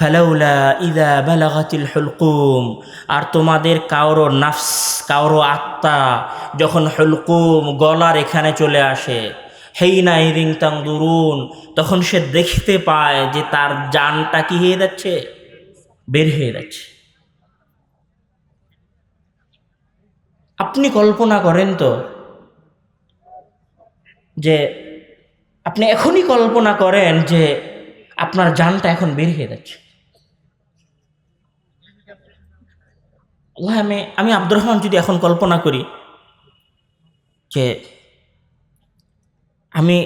ফালাউলা ইদা বালাগাতিল হুলকুম। আর তোমাদের কারও নাফস কারও আত্মা যখন হুলকুম গলার এখানে চলে আসে হেই না ইরিং তাং দুরুন তখন সে দেখতে পায় যে তার জানটা কি হয়ে যাচ্ছে? বের হয়ে যাচ্ছে। আপনি কল্পনা করেন তো যে আপনি এখনই কল্পনা করেন যে আপনার জানটা এখন বের হয়ে যাচ্ছে। আল্লাহ আমি আমি আব্দুর রহমান যদি এখন কল্পনা করি যে আমি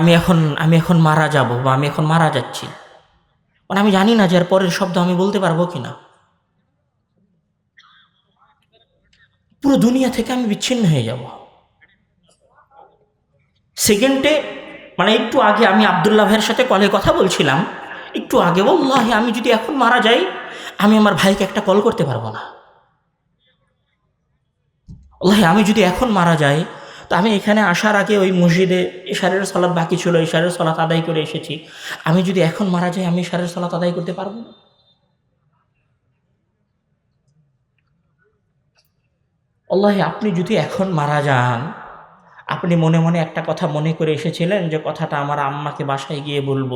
আমি এখন আমি এখন মারা যাব বা আমি এখন মারা যাচ্ছি মানে আমি জানি না যে এর পরের শব্দ আমি বলতে পারব কি না পুরো দুনিয়া থেকে আমি বিচ্ছিন্ন হয়ে যাব। সেকেন্ডে মানে একটু আগে আমি আবদুল্লাহ ভাইয়ের সাথে কলে কথা বলছিলাম, একটু আগে বললাহ আমি যদি এখন মারা যাই, আমি আমার ভাইকে একটা কল করতে পারব না। আল্লাহ, আমি যদি এখন মারা যাই, তো আমি এখানে আসার আগে ওই মসজিদে ইশারের সলাৎ বাকি ছিল ইশারের সলাৎ আদায় করে এসেছি। আমি যদি এখন মারা যাই, আমি ইশারের সলাৎ আদায় করতে পারব না? আল্লাহ, আপনি যদি এখন মারা যান, আপনি মনে মনে একটা কথা মনে করে এসেছিলেন যে, কথাটা আমার আম্মাকে বাসায় গিয়ে বলব।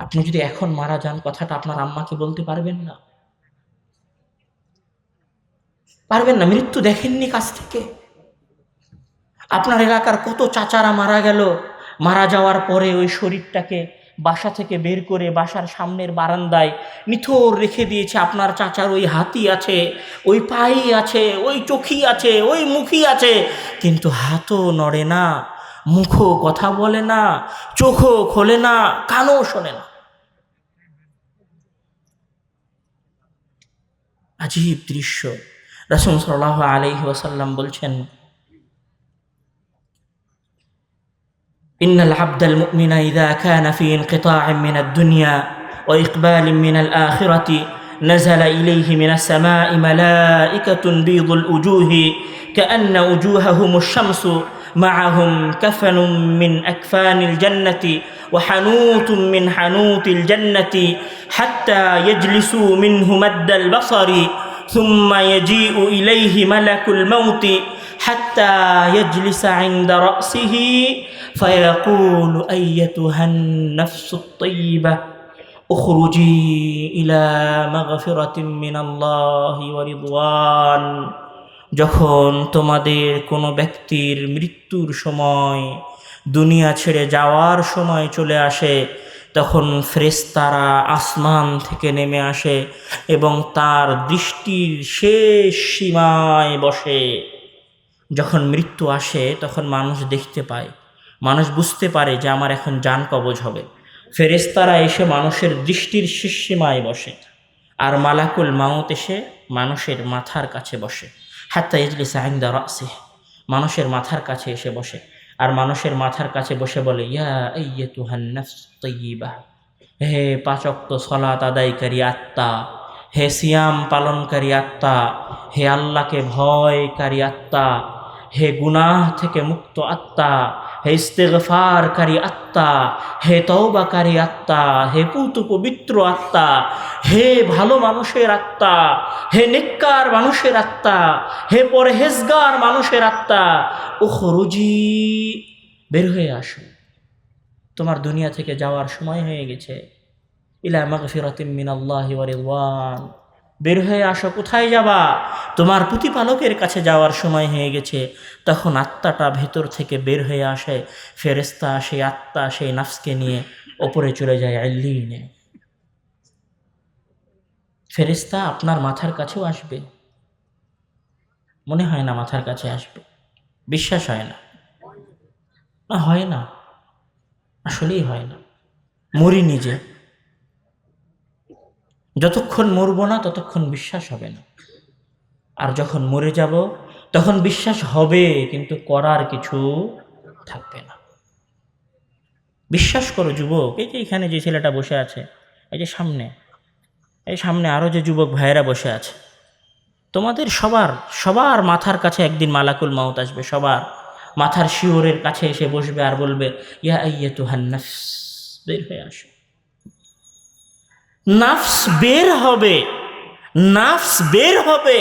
আপনি যদি এখন মারা যান, কথাটা আপনার আম্মাকে বলতে পারবেন না? পারবেন না, মৃত্যু দেখেননি কাছ থেকে। আপনার এলাকার কত চাচারা মারা গেল, মারা যাওয়ার পরে ওই শরীরটাকে বাসা থেকে বের করে বাসার সামনের বারান্দায় নিথর রেখে দিয়েছে। আপনার চাচার ওই হাতি আছে, ওই পাই আছে, ওই চোখি আছে, ওই মুখই আছে। কিন্তু হাতও নড়ে না, মুখও কথা বলে না, চোখও খোলে না, কানও শোনে না। আজীব দৃশ্য। রসুল সাল্লাহ আলহি ওসাল্লাম বলছেন إن العبد المؤمن إذا كان في انقطاع من الدنيا وإقبال من الآخرة نزل إليه من السماء ملائكة بيض الوجوه كأن وجوههم الشمس معهم كفن من أكفان الجنة وحنوت من حنوت الجنة حتى يجلسوا منه مد البصر ثم يجيء إليه ملك الموت حتى يجلس عند رأسه فيقول أيتها النفس الطيبة اخرجي إلى مغفرة من الله ورضوان যখন তোমাদের কোনো ব্যক্তির মৃত্যুর সময় দুনিয়া ছেড়ে যাওয়ার সময় চলে আসে তখন ফ্রেস্তারা আসমান থেকে নেমে আসে এবং তার দৃষ্টির শেষ সীমায় বসে। যখন মৃত্যু আসে, তখন মানুষ দেখতে পায়। মানুষ বুঝতে পারে যে আমার এখন যান কবজ হবে। ফেরেস্তারা এসে মানুষের দৃষ্টির শেষ সীমায় বসে। আর মালাকুল মাউত এসে মানুষের মাথার কাছে বসে। হাত্তা ইজলি সাহিন্দা রাসে মানুষের মাথার কাছে এসে বসে। আর মানুষের মাথার কাছে বসে বলে, ইয়া ইয়ে তুহান্নাফস তৈবা হে পাচক্ত সলাত আদায়কারী আত্মা, হে সিয়াম পালনকারী আত্মা, হে আল্লাহকে ভয়কারী আত্মা, হে গুনাহ থেকে মুক্ত আত্মা হে ইস্তেগফারকারী আত্মা, হে তওবাকারী আত্মা, হে পুত পবিত্র আত্মা, হে ভালো মানুষের আত্মা, হে নিক্কার মানুষের আত্মা, হে পরহেজগার মানুষের আত্মা ও খরুজি বের হয়ে আসো। তোমার দুনিয়া থেকে যাওয়ার সময় হয়ে গেছে। ইলা মাগফিরাতিম মিনাল্লাহি ওয়া রিদওয়ান। বের হয়ে আসো, কোথায় যাবা? তোমার প্রতিপালকের কাছে যাওয়ার সময় হয়ে গেছে। তখন আত্মাটা ভেতর থেকে বের হয়ে আসে। ফেরেস্তা সেই আত্মা, সেই নাফসকে নিয়ে ওপরে চলে যায় আল্লিনে। ফেরেস্তা আপনার মাথার কাছেও আসবে। মনে হয় না মাথার কাছে আসবে। বিশ্বাস হয় না। না, হয় না। আসলেই হয় না। মরি নিজে। যতক্ষণ মরব না, ততক্ষণ বিশ্বাস হবে না। আর যখন মরে যাব, তখন বিশ্বাস হবে, কিন্তু করার কিছু থাকবে না। বিশ্বাস করো যুবক, এই যে এখানে যে ছেলেটা বসে আছে, এই যে সামনে, এই সামনে আরও যে যুবক ভাইয়েরা বসে আছে, তোমাদের সবার সবার মাথার কাছে একদিন মালাকুল মাউত আসবে, সবার মাথার শিওরের কাছে এসে বসবে আর বলবে, ইয়া ইয়ে তু হান্নাস বের হয়ে আসো। নাফস বের হবে, নাফস বের হবে,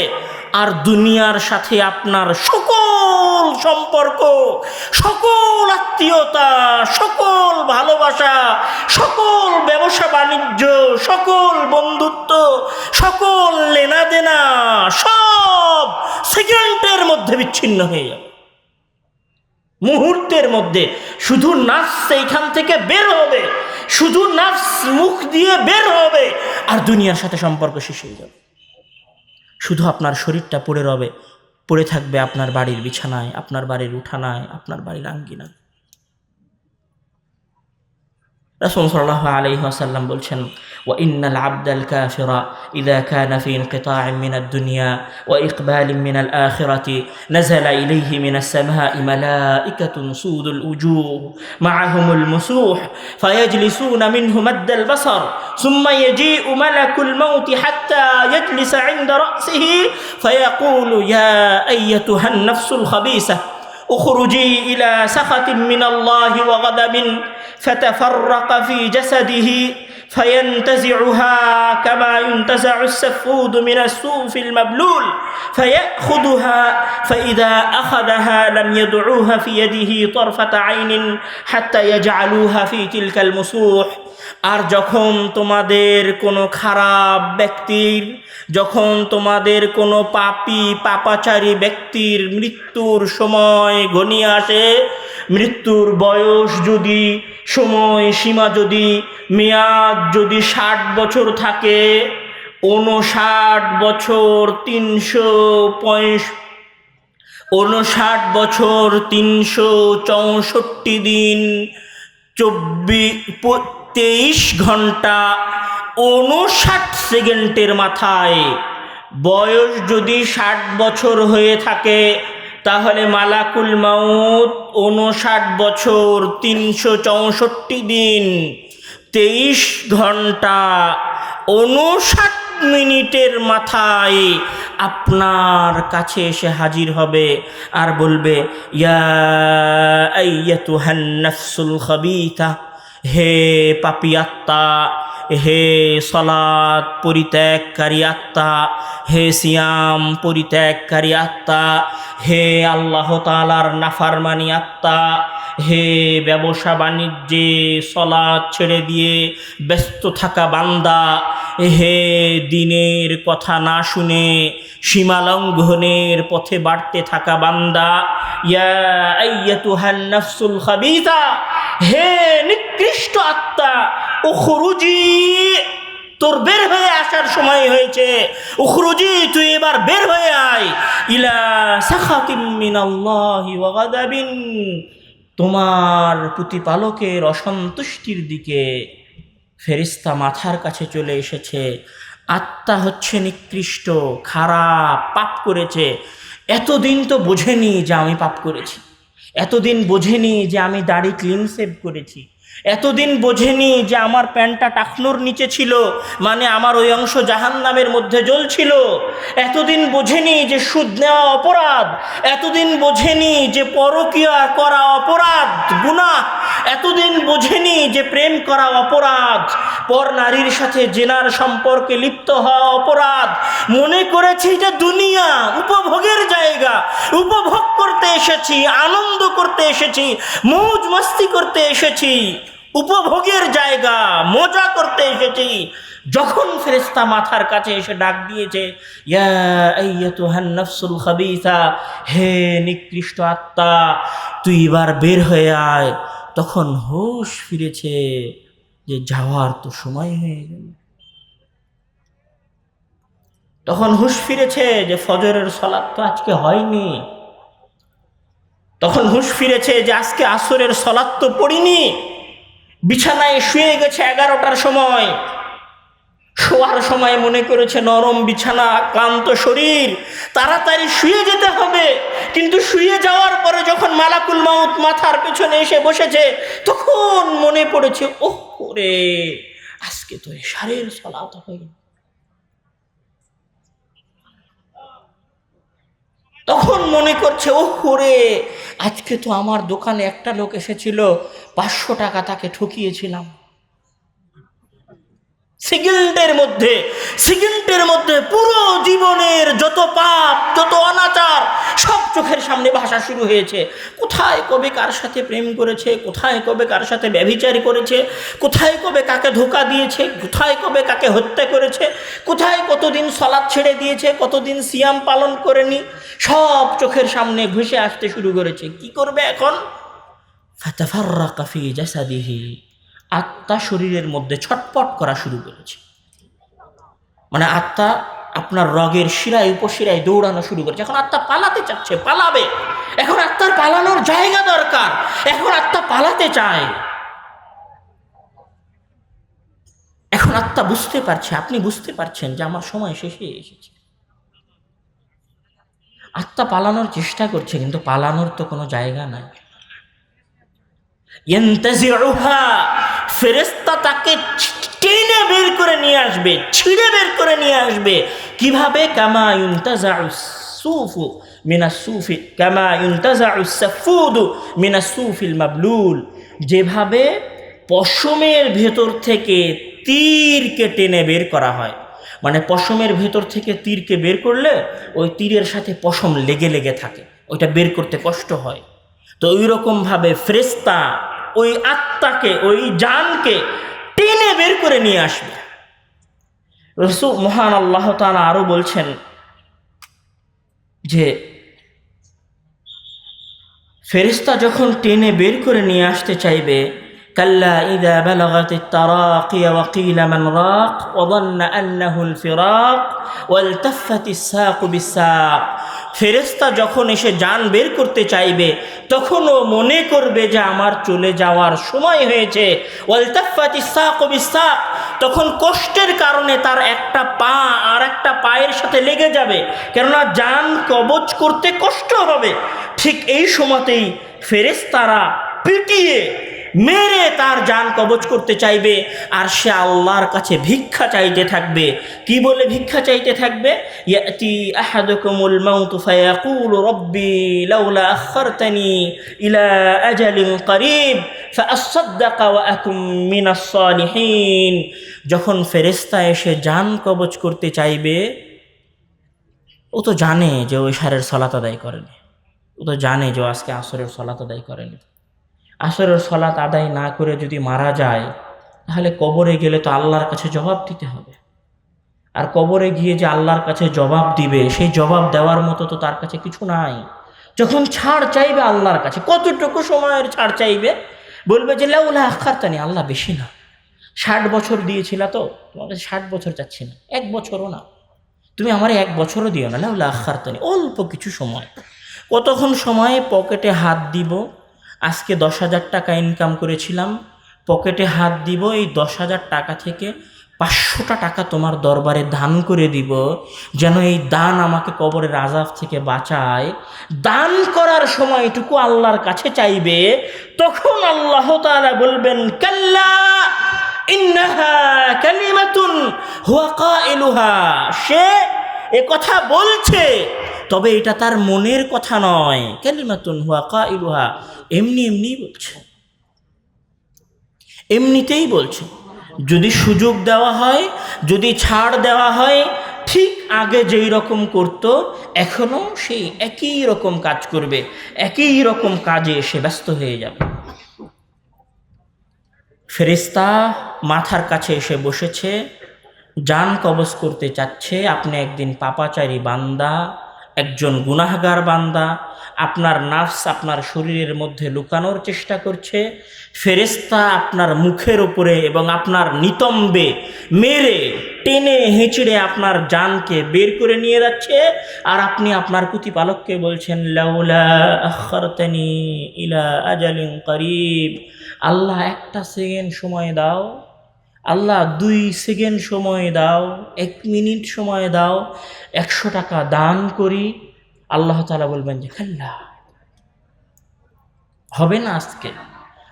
আর দুনিয়ার সাথে আপনার সকল সম্পর্ক, সকল আত্মীয়তা, সকল ভালোবাসা, সকল ব্যবসা বাণিজ্য, সকল বন্ধুত্ব, সকল লেনাদেনা সব সেকেন্ডের মধ্যে বিচ্ছিন্ন হয়ে যাবে। মুহূর্তের মধ্যে শুধু নাফস সেইখান থেকে বের হবে শুধু নাফস মুখ দিয়ে বের হবে আর দুনিয়ার সাথে সম্পর্ক শেষ হয়ে যাবে। শুধু আপনার শরীরটা পড়ে রবে, পড়ে থাকবে আপনার বাড়ির বিছানায়, আপনার বাড়ির উঠানায়, আপনার বাড়ির আঙ্গিনায়। رسول صلى الله عليه وسلم بلشن وإن العبد الكافر إذا كان في انقطاع من الدنيا وإقبال من الآخرة نزل إليه من السماء ملائكة سود الوجوه معهم المسوح فيجلسون منه مد البصر ثم يجيء ملك الموت حتى يجلس عند رأسه فيقول يا أيتها النفس الخبيثة أخرجي إلى سخط من الله وغضب فتفرق في جسده فينتزعها كما ينتزع السفود من السوف المبلول فيأخذها فإذا أخذها لم يدعوها في يده طرفة عين حتى يجعلوها في تلك المسوح আর যখন তোমাদের কোনো খারাপ ব্যক্তির, যখন তোমাদের কোনো পাপি, পাপাচারী ব্যক্তির মৃত্যুর সময় ঘনিয়ে আসে, মৃত্যুর বয়স যদি, সময় সীমা যদি, মেয়াদ যদি ষাট বছর থাকে, ঊনষাট বছর তিনশো পঁয়ষ, ঊনষাট বছর তিনশো চৌষট্টি দিন চব্বিশ তেইশ ঘণ্টা উনষাট সেকেন্ডের মাথায়। বয়স যদি ষাট বছর হয়ে থাকে, তাহলে মালাকুল মাউত উনষাট বছর তিনশো চৌষট্টি দিন। তেইশ ঘণ্টা উনষাট মিনিটের মাথায় আপনার কাছে এসে হাজির হবে আর বলবে, ইয়া আইয়াতুহান নাফসুল খাবিতা। হে পাপি আত্মা হে সলাদ পরিত্যাগকারী আত্মা, হে সিয়াম পরিত্যাগকারী আত্মা, হে আল্লাহ তালার নাফারমানি আত্মা, হে ব্যবসা বাণিজ্যে সলাদ ছেড়ে দিয়ে ব্যস্ত থাকা বান্দা হে দিনের কথা না শুনে সীমালঙ্ঘনের পথে বাড়তে থাকা বান্দা, ইয়া নাফসুল খাবিতা হে নিকৃষ্ট আত্মা ও খুরুজি তোর বের হয়ে আসার সময় হয়েছে। উখরুজি, তুই এবার বের হয়ে আয়। ইলা সাখাতিম মিনাল্লাহি তোমার প্রতিপালকের অসন্তুষ্টির দিকে ফেরিস্তা মাথার কাছে চলে এসেছে। আত্মা হচ্ছে নিকৃষ্ট, খারাপ, পাপ করেছে। এতদিন তো বোঝেনি যে আমি পাপ করেছি। এতদিন বোঝেনি যে আমি দাড়ি ক্লিন সেভ করেছি। এতদিন বোঝেনি যে আমার প্যান্টটা টাকনোর নিচে ছিল মানে আমার ওই অংশ জাহান নামের মধ্যে জ্বলছিল। এতদিন বোঝেনি যে সুদ নেওয়া অপরাধ। এতদিন বোঝেনি যে পরকিয়া করা অপরাধ গুণা এতদিন বোঝেনি যে প্রেম করা অপরাধ, পর নারীর সাথে জেনার সম্পর্কে লিপ্ত হওয়া অপরাধ। মনে করেছি এটা দুনিয়া উপভোগের জায়গা, উপভোগ করতে এসেছি, আনন্দ করতে এসেছি, মৌজ মস্তি করতে এসেছি, উপভোগের জায়গা, মজা করতে এসেছি। যখন ফেরেস্তা মাথার কাছে এসে ডাক দিয়েছে হে নিকৃষ্ট আত্মা, তুই এবার বের হয়ে আয়। তখন হোশ ফিরেছে যে যাওয়ার তো সময় হয়ে গেল। তখন হুশ ফিরেছে যে ফজরের সলাপ তো আজকে হয়নি। তখন হুশ ফিরেছে যে আজকে আসরের সলাৎ তো পড়িনি। বিছানায় শুয়ে গেছে এগারোটার সময়। শোয়ার সময় মনে করেছে, নরম বিছানা, ক্লান্ত শরীর, তাড়াতাড়ি শুয়ে যেতে হবে। কিন্তু শুয়ে যাওয়ার পরে যখন মালাকুল মাউত মাথার পেছনে এসে বসেছে, তখন মনে পড়েছে, ওহ রে আজকে তো এশারের সলাত হয়নি তখন মনে করছে ও করে, আজকে তো আমার দোকানে একটা লোক এসেছিল, পাঁচশো টাকা তাকে ঠকিয়েছিলাম। সেকেন্ডের মধ্যে সেকেন্ডের মধ্যে পুরো জীবনের যত পাপ, যত অনাচার, সব চোখের সামনে ভাষা শুরু হয়েছে। কোথায় কবে কার সাথে প্রেম করেছে, কোথায় কবে কার সাথে ব্যভিচার করেছে, কোথায় কবে কাকে ধোকা দিয়েছে, কোথায় কবে কাকে হত্যা করেছে, কোথায় কতদিন সলাদ ছেড়ে দিয়েছে, কতদিন সিয়াম পালন করেনি, সব চোখের সামনে ঘুষে আসতে শুরু করেছে। কি করবে এখন? ফাতাফাররাকা ফি জাসাদিহি। আত্মা শরীরের মধ্যে ছটপট করা শুরু করেছে। মানে আত্মা আপনার রগের শিরায়, উপশিরায় দৌড়ানো শুরু করেছে। এখন আত্মা পালাতে চাচ্ছে, পালাবে। এখন আত্মার পালানোর জায়গা দরকার। এখন আত্মা পালাতে চায়। এখন আত্মা বুঝতে পারছে, আপনি বুঝতে পারছেন যে আমার সময় শেষে এসেছে। আত্মা পালানোর চেষ্টা করছে, কিন্তু পালানোর তো কোনো জায়গা নাই। ফেরেশতা তাকে টেনে বের করে নিয়ে আসবে, ছিঁড়ে বের করে নিয়ে আসবে। কীভাবে? কামা সুফু মিনা সুফি, কামা ইউনতাজাউ সাফুদু মিনা সুফিল মাবলুল। যেভাবে পশমের ভেতর থেকে তীরকে টেনে বের করা হয়। মানে পশমের ভেতর থেকে তীরকে বের করলে ওই তীরের সাথে পশম লেগে লেগে থাকে। ওইটা বের করতে কষ্ট হয়। তো ওই রকমভাবে ফ্রেস্তা ওই আত্মাকে ওই জানকে টেনে বের করে নিয়ে আসবে রসু মহান আল্লাহ তালা আরো বলছেন যে ফেরিস্তা যখন টেনে বের করে নিয়ে আসতে চাইবে কাল্লা ইদা বালাগাত التراقي وقيل من راق وظن أنه الفراق والتفت الساق بالساق ফেরেস্তা যখন এসে যান বের করতে চাইবে তখন ও মনে করবে যে আমার চলে যাওয়ার সময় হয়েছে। ওয়ালতাফাতি সাক বিসাক, তখন কষ্টের কারণে তার একটা পা আর একটা পায়ের সাথে লেগে যাবে। কেননা যান কবচ করতে কষ্ট হবে ঠিক এই সময়তেই ফেরেস্তারা পিটিয়ে মেরে তার যান কবচ করতে চাইবে আর সে আল্লাহর কাছে ভিক্ষা চাইতে থাকবে। কি বলে ভিক্ষা চাইতে থাকবে? যখন ফেরেশতা এসে যান কবচ করতে চাইবে, ও তো জানে যে ওই সারের সলাত আদায় করেনি। ও তো জানে যে আজকে আসরের সলাত আদায় করেনি। আসরের সলাত আদায় না করে যদি মারা যায়, তাহলে কবরে গেলে তো আল্লাহর কাছে জবাব দিতে হবে। আর কবরে গিয়ে যে আল্লাহর কাছে জবাব দিবে, সেই জবাব দেওয়ার মতো তো তার কাছে কিছু নাই। যখন ছাড় চাইবে আল্লাহর কাছে, কতটুকু সময়ের ছাড় চাইবে? বলবে যে, লাউলা আখারতানি, আল্লাহ বেশি না। ষাট বছর দিয়েছিল তো তোমার কাছে ষাট বছর চাচ্ছি না, এক বছরও না। তুমি আমার এক বছরও দিও না, লাউলা আখারতানি, অল্প কিছু সময়। কতক্ষণ সময়ে? পকেটে হাত দিব আজকে দশ হাজার টাকা ইনকাম করেছিলাম, পকেটে হাত দিব, এই দশ হাজার টাকা থেকে পাঁচশোটা টাকা তোমার দরবারে দান করে দিব, যেন এই দান আমাকে কবরের আজাব থেকে বাঁচায়। দান করার সময় সময়টুকু আল্লাহর কাছে চাইবে, তখন আল্লাহ তারা বলবেন, কাল্লা সে এ কথা বলছে। তবে এটা তার মনের কথা নয়। কালিমাতুন হুয়া কাইলুহা। এমনি এমনি বলছে। এমনিতেই বলছে। যদি সুযোগ দেওয়া হয়, যদি ছাড় দেওয়া হয়, ঠিক আগে যেই রকম করতো, এখনও সেই একই রকম কাজ করবে, একই রকম কাজে এসে ব্যস্ত হয়ে যাবে। ফেরিস্তা মাথার কাছে এসে বসেছে, যান কবজ করতে চাচ্ছে, আপনি একদিন পাপাচারী বান্দা একজন গুনাহগার বান্দা আপনার নার্স আপনার শরীরের মধ্যে লুকানোর চেষ্টা করছে ফেরেস্তা আপনার মুখের উপরে এবং আপনার নিতম্বে মেরে, টেনে হেঁচড়ে আপনার জানকে বের করে নিয়ে যাচ্ছে আর আপনি আপনার প্রতিপালককে বলছেন, লাউলা আখারতানি ইলা আজালিন করিব। আল্লাহ একটা সেকেন্ড সময় দাও। আল্লাহ দুই সেকেন্ড সময় দাও, এক মিনিট সময় দাও, একশো টাকা দান করি। আল্লাহ তালা বলবেন যে, খাল্লা। হবে না আজকে?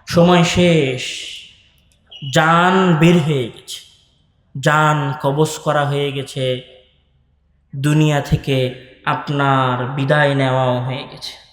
সময় শেষ। যান বের হয়ে গেছে। যান কবজ করা হয়ে গেছে। দুনিয়া থেকে আপনার বিদায় নেওয়াও হয়ে গেছে।